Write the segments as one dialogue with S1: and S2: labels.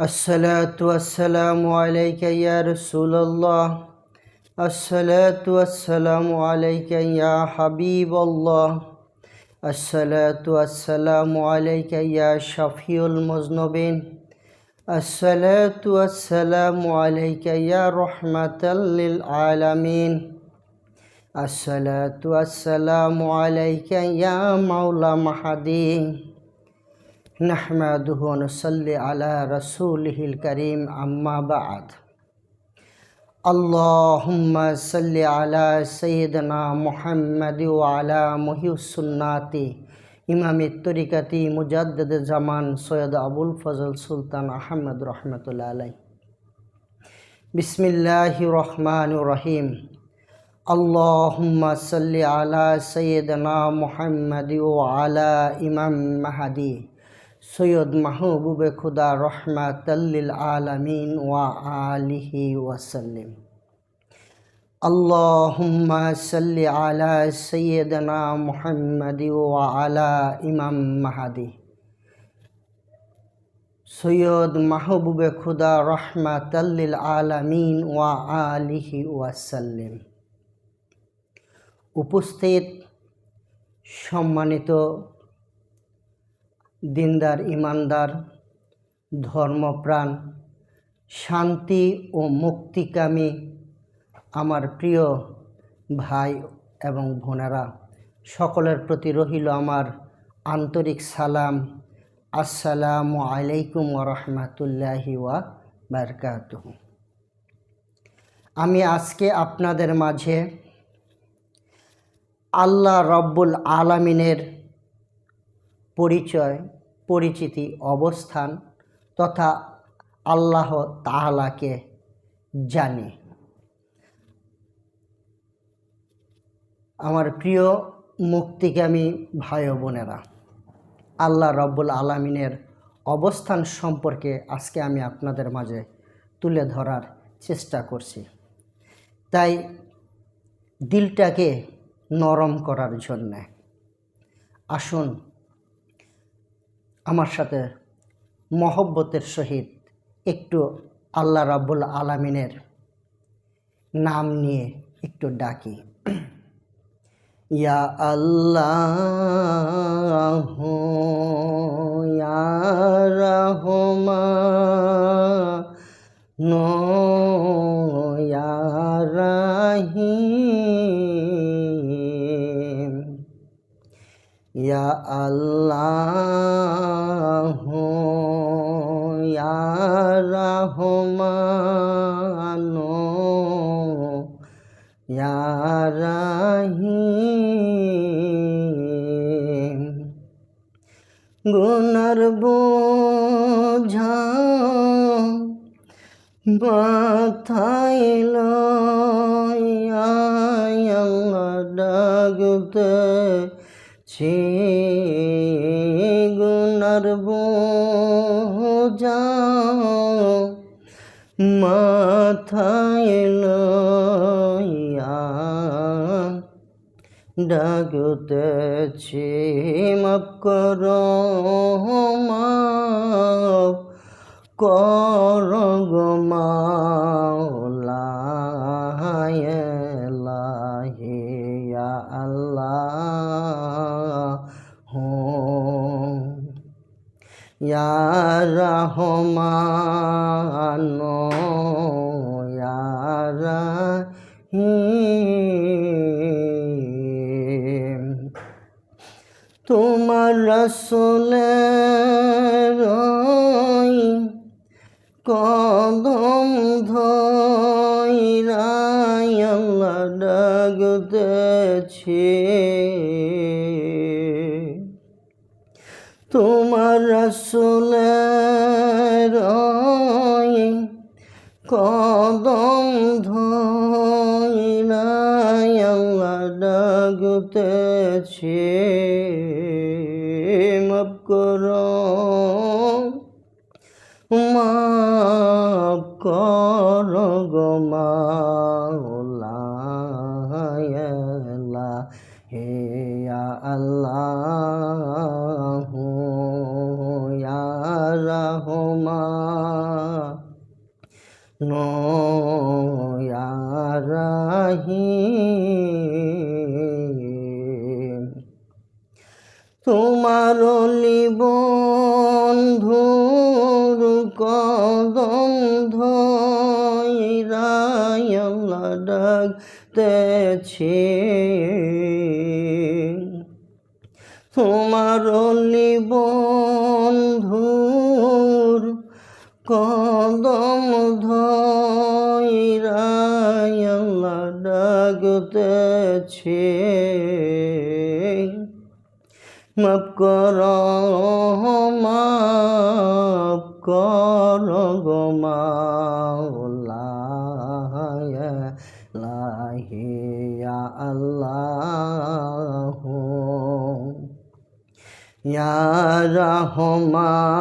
S1: الصلاة والسلام عليك يا رسول الله الصلاة والسلام عليك يا حبيب الله الصلاة والسلام عليك يا شفيع المذنبين. الصلاة والسلام عليك يا رحمة للعالمين. الصلاة والسلام عليك يا مولى محدين نحمده ونصلي على رسوله الكريم أما بعد. اللهم صل على سيدنا محمد وعلى محي السنات إمام الطريقة مجدد زمان سيد أبو الفضل سلطان أحمد رحمة الله عليه. بسم الله الرحمن الرحيم. اللهم صل على سيدنا محمد وعلى إمام مهدي. সৈয়দ মাহবুবে খুদা রহমাতাল্লিল আলামিন ওয়া আলিহি ওয়াসাল্লিম اللهم صل على سيدنا محمد وعلى ইমাম মাহাদি সৈয়দ মাহবুবে খুদা রহমাতাল্লিল আলামিন ওয়া আলিহি ওয়াসাল্লিম উপস্থিত সম্মানিত দিনদার, ইমানদার, ধর্মপ্রাণ, শান্তি ও মুক্তিকামী আমার প্রিয় ভাই এবং বোনেরা। সকলের প্রতি রহিল আমার আন্তরিক সালাম। আসসালামু আলাইকুম রহমতুল্লাহি ওয়া বারকাত আমি আজকে আপনাদের মাঝে আল্লাহ রব্বুল আলামিনের পরিচয় পরিচিতি, অবস্থান তথা আল্লাহ তাহলাকে জানি। আমার প্রিয় মুক্তিকামী ভাই বোনেরা, আল্লাহ রব্বুল আলমিনের অবস্থান সম্পর্কে আজকে আমি আপনাদের মাঝে তুলে ধরার চেষ্টা করছি। তাই দিলটাকে নরম করার জন্যে আসুন আমার সাথে মহব্বতের সহিত একটু আল্লাহ রাব্বুল আলামিনের নাম নিয়ে একটু ডাকি। ইয়া আল্লাহ ইয়া রাহিম ইয়া আল্লাহ ইয়া রহমান ইয়া রাহিম। গুনার বোঝা মাথায় ডাকতে ছি গুনার বোঝা। মাথায় লইয়া ডাকতেছি মাপ করো মাপ কর গো রহমান রাহিম। তোমার রসুলের কদম আল্লাহ ডাকতেছি। তোমার রসুলের কদম ধরাই আল্লাহ ডাকতেছি মাপ করো। মাপ কর গো ডাকতেছে তোমার বন্ধুর কদম ধরাইলা ডাকতেছে। মাপ কর মাপ কর গো রহমান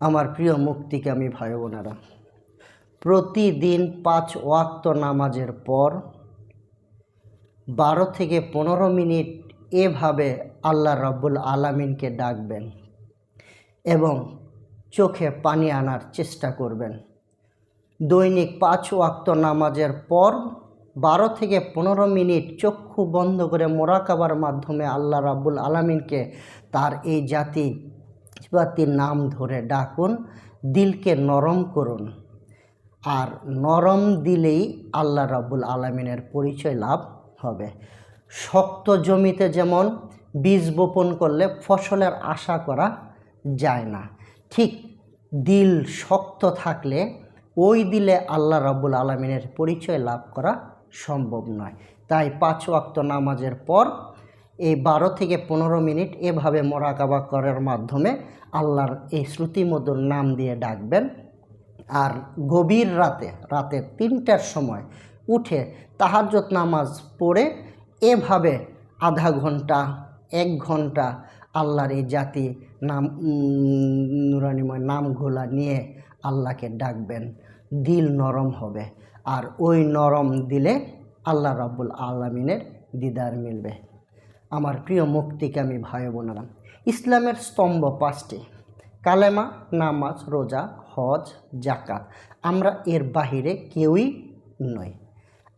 S1: আমার প্রিয় মুক্তিকে আমি ভাই বোনেরা, প্রতিদিন পাঁচ ওয়াক্ত নামাজের পর বারো থেকে পনেরো মিনিট এভাবে আল্লাহ রব্বুল আলামিনকে ডাকবেন এবং চোখে পানি আনার চেষ্টা করবেন। দৈনিক পাঁচ ওয়াক্ত নামাজের পর বারো থেকে পনেরো মিনিট চক্ষু বন্ধ করে মোরাকাবার মাধ্যমে আল্লাহ রাব্বুল আলামিনকে তার এই জাতি জাতির নাম ধরে ডাকুন, দিলকে নরম করুন। আর নরম দিলেই আল্লাহ রাব্বুল আলমিনের পরিচয় লাভ হবে। শক্ত জমিতে যেমন বীজ বপন করলে ফসলের আশা করা যায় না, ঠিক দিল শক্ত থাকলে ওই দিলে আল্লাহ রাব্বুল আলমিনের পরিচয় লাভ করা সম্ভব নয়। তাই পাঁচ ওয়াক্ত নামাজের পর এই বারো থেকে পনেরো মিনিট এভাবে মোরাকাবা করার মাধ্যমে আল্লাহর এই শ্রুতিমধুর নাম দিয়ে ডাকবেন। আর গভীর রাতে রাতে তিনটার সময় উঠে তাহাজ্জত নামাজ পড়ে এভাবে আধা ঘণ্টা, এক ঘণ্টা আল্লাহর এই জাতি নাম নুরানিময় নামগুলা নিয়ে আল্লাহকে ডাকবেন, দিল নরম হবে। আর ওই নরম দিলে আল্লাহ রাব্বুল আলমিনের দিদার মিলবে। আমার প্রিয় মুক্তিকামী ভাই বোনেরা, ইসলামের স্তম্ভ পাঁচটি। কালেমা, নামাজ, রোজা, হজ জাকাত আমরা এর বাহিরে কেউই নই।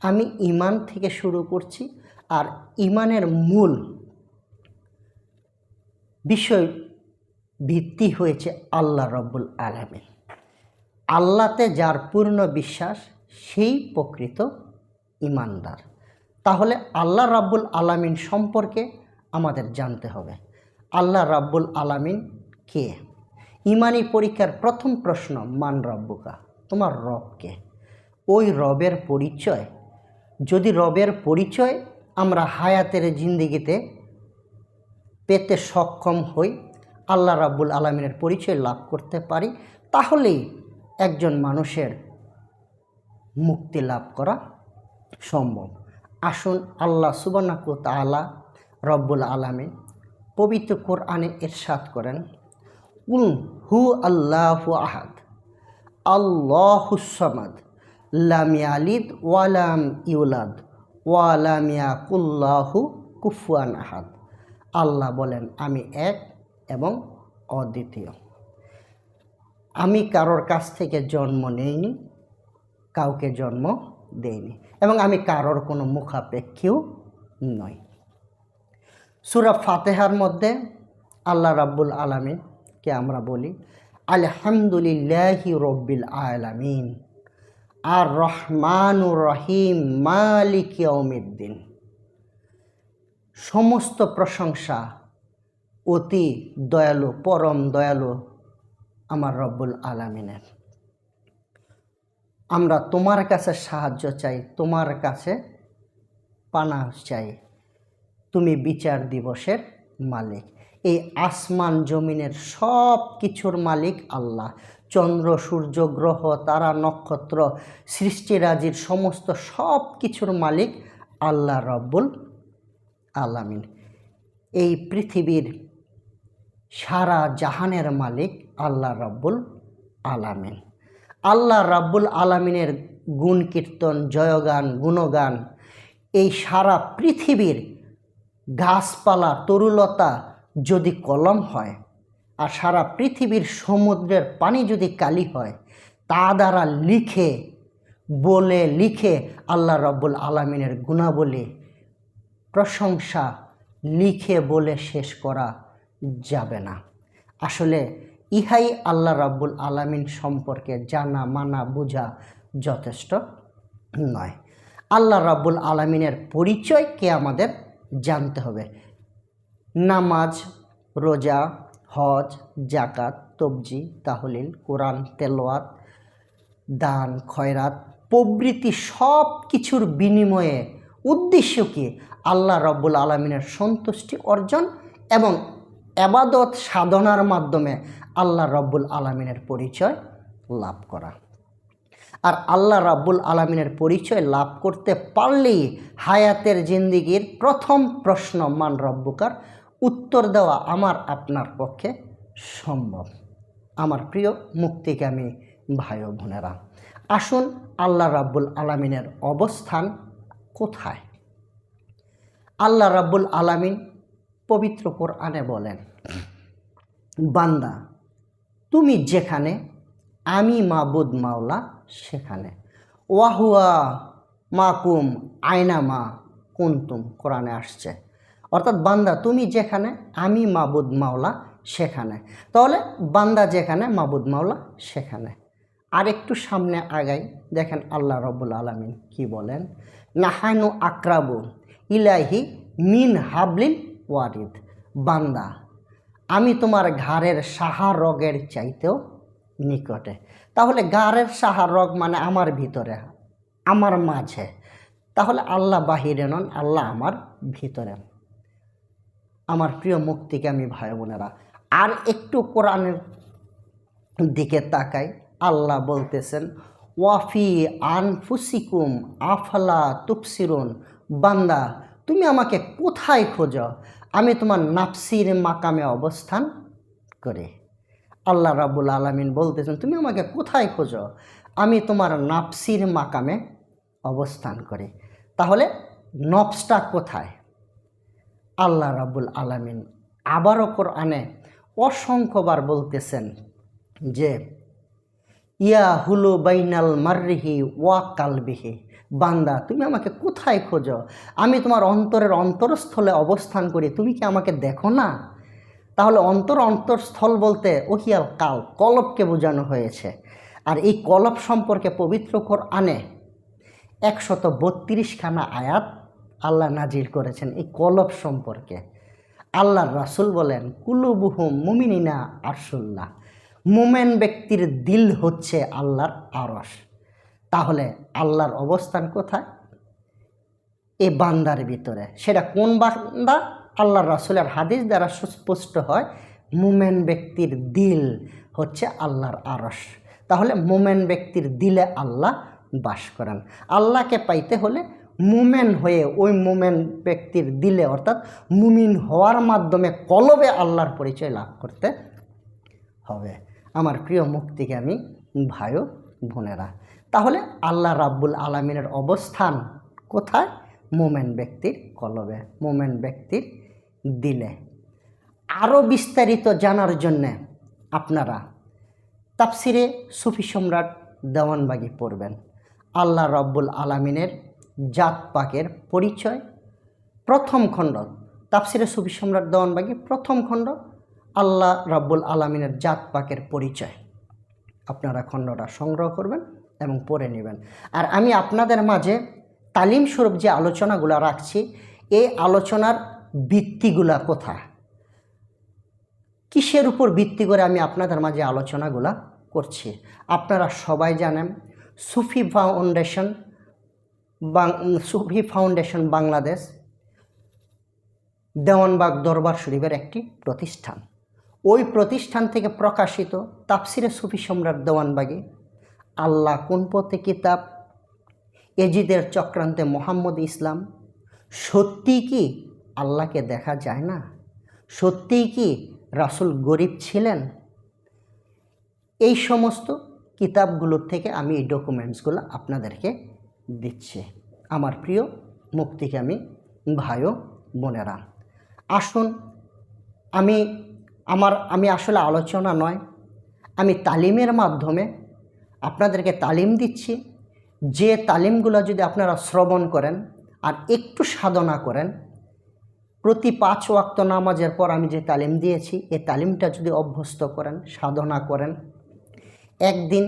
S1: আমি ইমান থেকে শুরু করছি আর ইমানের মূল বিষয় ভিত্তি হয়েছে আল্লাহ রব্বুল আলমিন। আল্লাতে যার পূর্ণ বিশ্বাস, সেই প্রকৃত ইমানদার। তাহলে আল্লাহ রাব্বুল আলামিন সম্পর্কে আমাদের জানতে হবে। আল্লাহ রাব্বুল আলামিন কে? ইমানি পরীক্ষার প্রথম প্রশ্ন, মান রব্বুকা? তোমার রব কে? ওই রবের পরিচয়, যদি রবের পরিচয় আমরা হায়াতের জিন্দিগিতে পেতে সক্ষম হই, আল্লাহ রাব্বুল আলমিনের পরিচয় লাভ করতে পারি, তাহলেই একজন মানুষের মুক্তি লাভ করা সম্ভব। আসুন আল্লাহ সুবানাকু তালা রব্বুল আলমী পবিত্র কোরআনে এরশাদ করেন উল হু আল্লাহ আহাদ আল্লাহুসামাদ লাম ইয়ালিদ ওয়ালাম ইউলাদ ওয়ালাম ইয়াকুল্লাহু কুফুয়ান আহাদ। আল্লাহ বলেন, আমি এক এবং অদ্বিতীয়। আমি কারোর কাছ থেকে জন্ম নেইনি, কাউকে জন্ম দেইনি এবং আমি কারোর কোনো মুখাপেক্ষীও নই। সুরা ফাতেহার মধ্যে আল্লাহ রাব্বুল আলমিনকে আমরা বলি? আলহামদুলিল্লাহি রব্বিল আলামিন। আর রহমানুর রহিম, মালিক ইয়ৌমিদ্দিন সমস্ত প্রশংসা অতি দয়ালু, পরম দয়ালু আমার রব্বুল আলামিনের। আমরা তোমার কাছে সাহায্য চাই, তোমার কাছে পানা চাই। তুমি বিচার দিবসের মালিক। এই আসমান জমিনের সব কিছুর মালিক আল্লাহ। চন্দ্র, সূর্য, গ্রহ, তারা, নক্ষত্র সৃষ্টিরাজির সমস্ত সব কিছুর মালিক আল্লাহ রব্বুল আলামিন। এই পৃথিবীর সারা জাহানের মালিক আল্লাহ রাব্বুল আলামিন। আল্লাহ রাব্বুল আলামিনের গুণ কীর্তন, জয়গান, গুণগান, এই সারা পৃথিবীর গাছপালা, তরুলতা যদি কলম হয় আর সারা পৃথিবীর সমুদ্রের পানি যদি কালি হয়, তা দ্বারা লিখে, বলে লিখে আল্লাহ রব্বুল আলমিনের গুণাবলী, প্রশংসা লিখে বলে শেষ করা যাবে না। আসলে ইহাই আল্লাহ রাব্বুল আলামিন সম্পর্কে জানা, মানা, বোঝা যথেষ্ট নয়। আল্লাহ রাব্বুল আলামিনের পরিচয়কে আমাদের জানতে হবে। নামাজ, রোজা, হজ জাকাত তবজি, তাহলিল, কোরআন তেলোয়াত দান, খয়রাত প্রভৃতি সব কিছুর বিনিময়ে উদ্দেশ্য কি? আল্লাহ রব্বুল আলমিনের সন্তুষ্টি অর্জন এবং এবাদত সাধনার মাধ্যমে আল্লাহ রব্বুল আলমিনের পরিচয় লাভ করা। আর আল্লাহ রাব্বুল আলমিনের পরিচয় লাভ করতে পারলেই হায়াতের জিন্দিগির প্রথম প্রশ্ন, মান রব্বুকার? উত্তর দেওয়া আমার, আপনার পক্ষে সম্ভব। আমার প্রিয় মুক্তিকামী ভাই বোনেরা, আসুন আল্লাহ রাব্বুল আলমিনের অবস্থান কোথায়? আল্লাহ রাব্বুল আলামিন পবিত্র কোরআনে বলেন, বান্দা তুমি যেখানে, আমি মাবুদ মাওলা সেখানে। ওয়াহুয়া মাকুম আয়না মা কুন্তুম, কোরআনে আসছে। অর্থাৎ বান্দা, তুমি যেখানে, আমি মাবুদ মাওলা সেখানে। তাহলে বান্দা যেখানে, মাবুদ মাওলা সেখানে। আর একটু সামনে আগাই, দেখেন আল্লাহ রব্বুল আলমিন কি বলেন? নাহানু আক্রাবু ইলাহি মিন হাবলিন ওয়ারিদ। বান্দা আমি তোমার ঘাড়ের সাহা রগের চাইতেও নিকটে। তাহলে ঘাড়ের সাহা রগ মানে আমার ভিতরে, আমার মাঝে। তাহলে আল্লাহ বাহিরে নন, আল্লাহ আমার ভিতরে। আমার প্রিয় মুক্তিকে আমি ভাই বোনেরা, আর একটু কোরআনের দিকে তাকাই। আল্লাহ বলতেছেন, ওয়াফি আনফুসিকুম আফলা তুপসিরুন বান্দা, তুমি আমাকে কোথায় খোঁজো? আমি তোমার নাফসির মাকামে অবস্থান করে। আল্লাহ রাবুল আলমিন বলতেছেন, তুমি আমাকে কোথায় খোঁজো? আমি তোমার নাফসির মাকামে অবস্থান করি। তাহলে নফসটা কোথায়? আল্লাহ রাবুল আলমিন আবারও কোরআনে অসংখ্যবার বলতেছেন যে, ইয়া হুলু বাইনাল মাররিহি ওয়া কালবিহি। বান্দা, তুমি আমাকে কোথায় খোঁজো? আমি তোমার অন্তরের অন্তরস্থলে অবস্থান করি, তুমি কি আমাকে দেখো না? তাহলে অন্তর অন্তরস্থল বলতে ওহিয়াল কাল কলবকে বোঝানো হয়েছে। আর এই কলব সম্পর্কে পবিত্র কর আনে একশত বত্রিশখানা আয়াত আল্লাহ নাজির করেছেন এই কলব সম্পর্কে। আল্লাহর রাসুল বলেন, কুলুবুহুম মুমিনিনা আরসুল্লাহ। মোমেন ব্যক্তির দিল হচ্ছে আল্লাহর আরস তাহলে আল্লাহর অবস্থান কোথায়? এ বান্দার ভিতরে। সেটা কোন বান্দা? আল্লাহর রাসুলের হাদিস দ্বারা সুস্পষ্ট হয়, মোমেন ব্যক্তির দিল হচ্ছে আল্লাহর আরস তাহলে মোমেন ব্যক্তির দিলে আল্লাহ বাস করেন। আল্লাহকে পাইতে হলে মুমেন হয়ে ওই মুমেন ব্যক্তির দিলে, অর্থাৎ মুমিন হওয়ার মাধ্যমে কলবে আল্লাহর পরিচয় লাভ করতে হবে। আমার প্রিয় মুক্তিকে আমি ভাইও, বোনেরা তাহলে আল্লাহ রাব্বুল আলমিনের অবস্থান কোথায়? মোমেন ব্যক্তির কলবে, মোমেন ব্যক্তির দিলে। আরও বিস্তারিত জানার জন্যে আপনারা তাফসিরে সুফি সম্রাট দেওয়ানবাগি পড়বেন। আল্লাহ রব্বুল আলমিনের জাত পাকের পরিচয়, প্রথম খণ্ড। তাফসিরে সুফি সম্রাট দেওয়ানবাগি প্রথম খণ্ড, আল্লাহ রব্বুল আলমিনের জাত পাকের পরিচয়। আপনারা খণ্ডটা সংগ্রহ করবেন। এবং পড়ে নেবেন। আর আমি আপনাদের মাঝে তালিম স্বরূপ যে আলোচনাগুলো রাখছি, এই আলোচনার ভিত্তিগুলা কোথায়? কিসের উপর ভিত্তি করে আমি আপনাদের মাঝে আলোচনাগুলা করছি? আপনারা সবাই জানেন, সুফি ফাউন্ডেশন সুফি ফাউন্ডেশন বাংলাদেশ, দেওয়ানবাগ দরবার শরীফের একটি প্রতিষ্ঠান। ওই প্রতিষ্ঠান থেকে প্রকাশিত তাফসিরে সুফি সম্রাট দেওয়ানবাগী আল্লাহ কোন পথে কিতাব? এজিদের চক্রান্তে মোহাম্মদ ইসলাম। সত্যি কি আল্লাহকে দেখা যায় না? সত্যিই কি রাসুল গরিব ছিলেন? এই সমস্ত কিতাবগুলোর থেকে আমি এই ডকুমেন্টসগুলো আপনাদেরকে দিচ্ছি। আমার প্রিয় মুক্তিকামী ভাই ও বোনেরা, আসুন, আমি, আমার, আমি আসলে আলোচনা নয়, আমি তালিমের মাধ্যমে আপনাদেরকে তালিম দিচ্ছি। যে তালিমগুলো যদি আপনারা শ্রবণ করেন আর একটু সাধনা করেন, প্রতি পাঁচ ওয়াক্ত নামাজের পর আমি যে তালিম দিয়েছি এই তালিমটা যদি অভ্যস্ত করেন, সাধনা করেন, একদিন,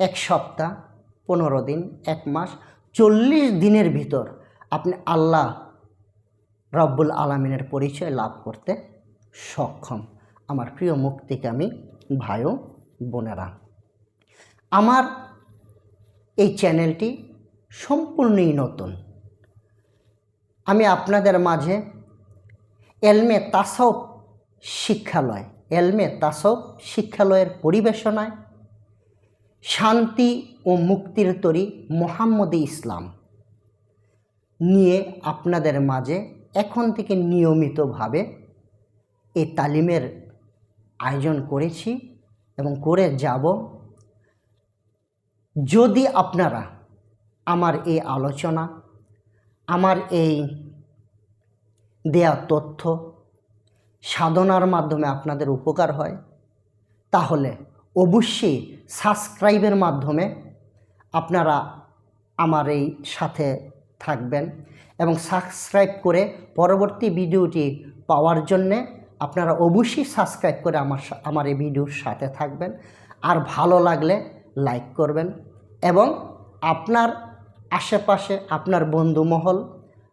S1: এক সপ্তাহ, পনেরো দিন, এক মাস, চল্লিশ দিনের ভিতর আপনি আল্লাহ রব্বুল আলমিনের পরিচয় লাভ করতে সক্ষম। আমার প্রিয় মুক্তিকামী ভাই বোনেরা। আমার এই চ্যানেলটি সম্পূর্ণই নতুন। আমি আপনাদের মাঝে এলমে তাসব শিক্ষালয়, এলমে তাসব শিক্ষালয়ের পরিবেশনায় শান্তি ও মুক্তির তরি মোহাম্মদী ইসলাম নিয়ে আপনাদের মাঝে এখন থেকে নিয়মিতভাবে এই তালিমের আয়োজন করেছি এবং করে যাব যদি আপনারা আমার এই আলোচনা, আমার এই দেয়া তথ্য সাধনার মাধ্যমে আপনাদের উপকার হয়, তাহলে অবশ্যই সাবস্ক্রাইবের মাধ্যমে আপনারা আমার এই সাথে থাকবেন এবং সাবস্ক্রাইব করে পরবর্তী ভিডিওটি পাওয়ার জন্যে আপনারা অবশ্যই সাবস্ক্রাইব করে আমার আমার এই ভিডিওর সাথে থাকবেন। আর ভালো লাগলে লাইক করবেন এবং আপনার আশেপাশে আপনার বন্ধুমহল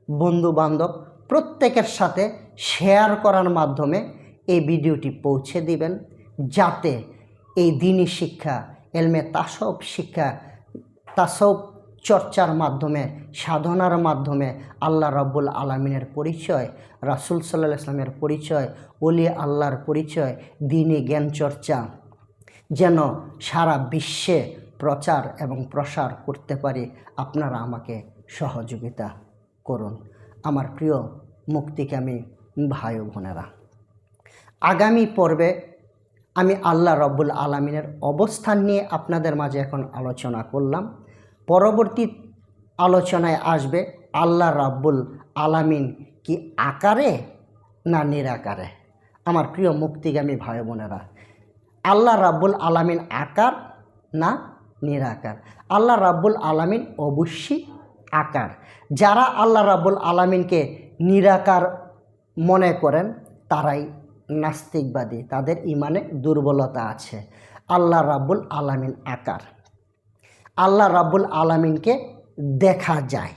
S1: বন্ধু বান্ধব প্রত্যেকের সাথে শেয়ার করার মাধ্যমে এই ভিডিওটি পৌঁছে দিবেন যাতে এই দিনই শিক্ষা, এলমে তাসব শিক্ষা, তাসব চর্চার মাধ্যমে, সাধনার মাধ্যমে আল্লাহ রব্বুল আলমিনের পরিচয়, রাসুল সাল্লাহ ইসলামের পরিচয় অলি আল্লাহর পরিচয়, দিনী জ্ঞান চর্চা যেন সারা বিশ্বে প্রচার এবং প্রসার করতে পারি, আপনারা আমাকে সহযোগিতা করুন। আমার প্রিয় মুক্তিকামী ভাই বোনেরা, আগামী পর্বে আমি আল্লাহ রব্বুল আলমিনের অবস্থান নিয়ে আপনাদের মাঝে এখন আলোচনা করলাম। পরবর্তী আলোচনায় আসবে আল্লাহ রাব্বুল আলামিন কি আকারে না নিরাকারে? আমার প্রিয় মুক্তিগামী ভাই বোনেরা আল্লাহ রাব্বুল আলামিন আকার না নিরাকার? আল্লাহ রাব্বুল আলামিন অবশ্যই আকার। যারা আল্লাহ রাব্বুল আলামিনকে নিরাকার মনে করেন, তারাই নাস্তিকবাদী, তাদের ইমানে দুর্বলতা আছে। আল্লাহ রাব্বুল আলামিন আকার। আল্লাহ রাব্বুল আলামিনকে দেখা যায়।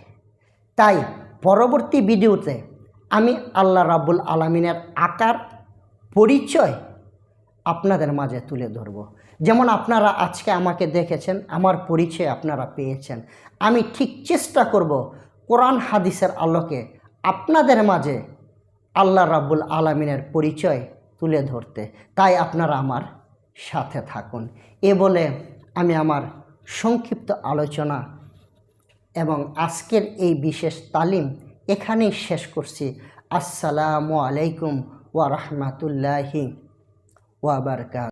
S1: তাই পরবর্তী ভিডিওতে আমি আল্লাহ রাব্বুল আলামিনের আকার, পরিচয় আপনাদের মাঝে তুলে ধরব। যেমন আপনারা আজকে আমাকে দেখেছেন, আমার পরিচয় আপনারা পেয়েছেন। আমি ঠিক চেষ্টা করব কোরআন হাদিসের আলোকে আপনাদের মাঝে আল্লাহ রাব্বুল আলামিনের পরিচয় তুলে ধরতে। তাই আপনারা আমার সাথে থাকুন। এ বলে আমি আমার সংক্ষিপ্ত আলোচনা এবং আজকের এই বিশেষ তালিম এখানেই শেষ করছি। আসসালামু আলাইকুম ওয়া রাহমাতুল্লাহি ওয়া বারাকাতুহু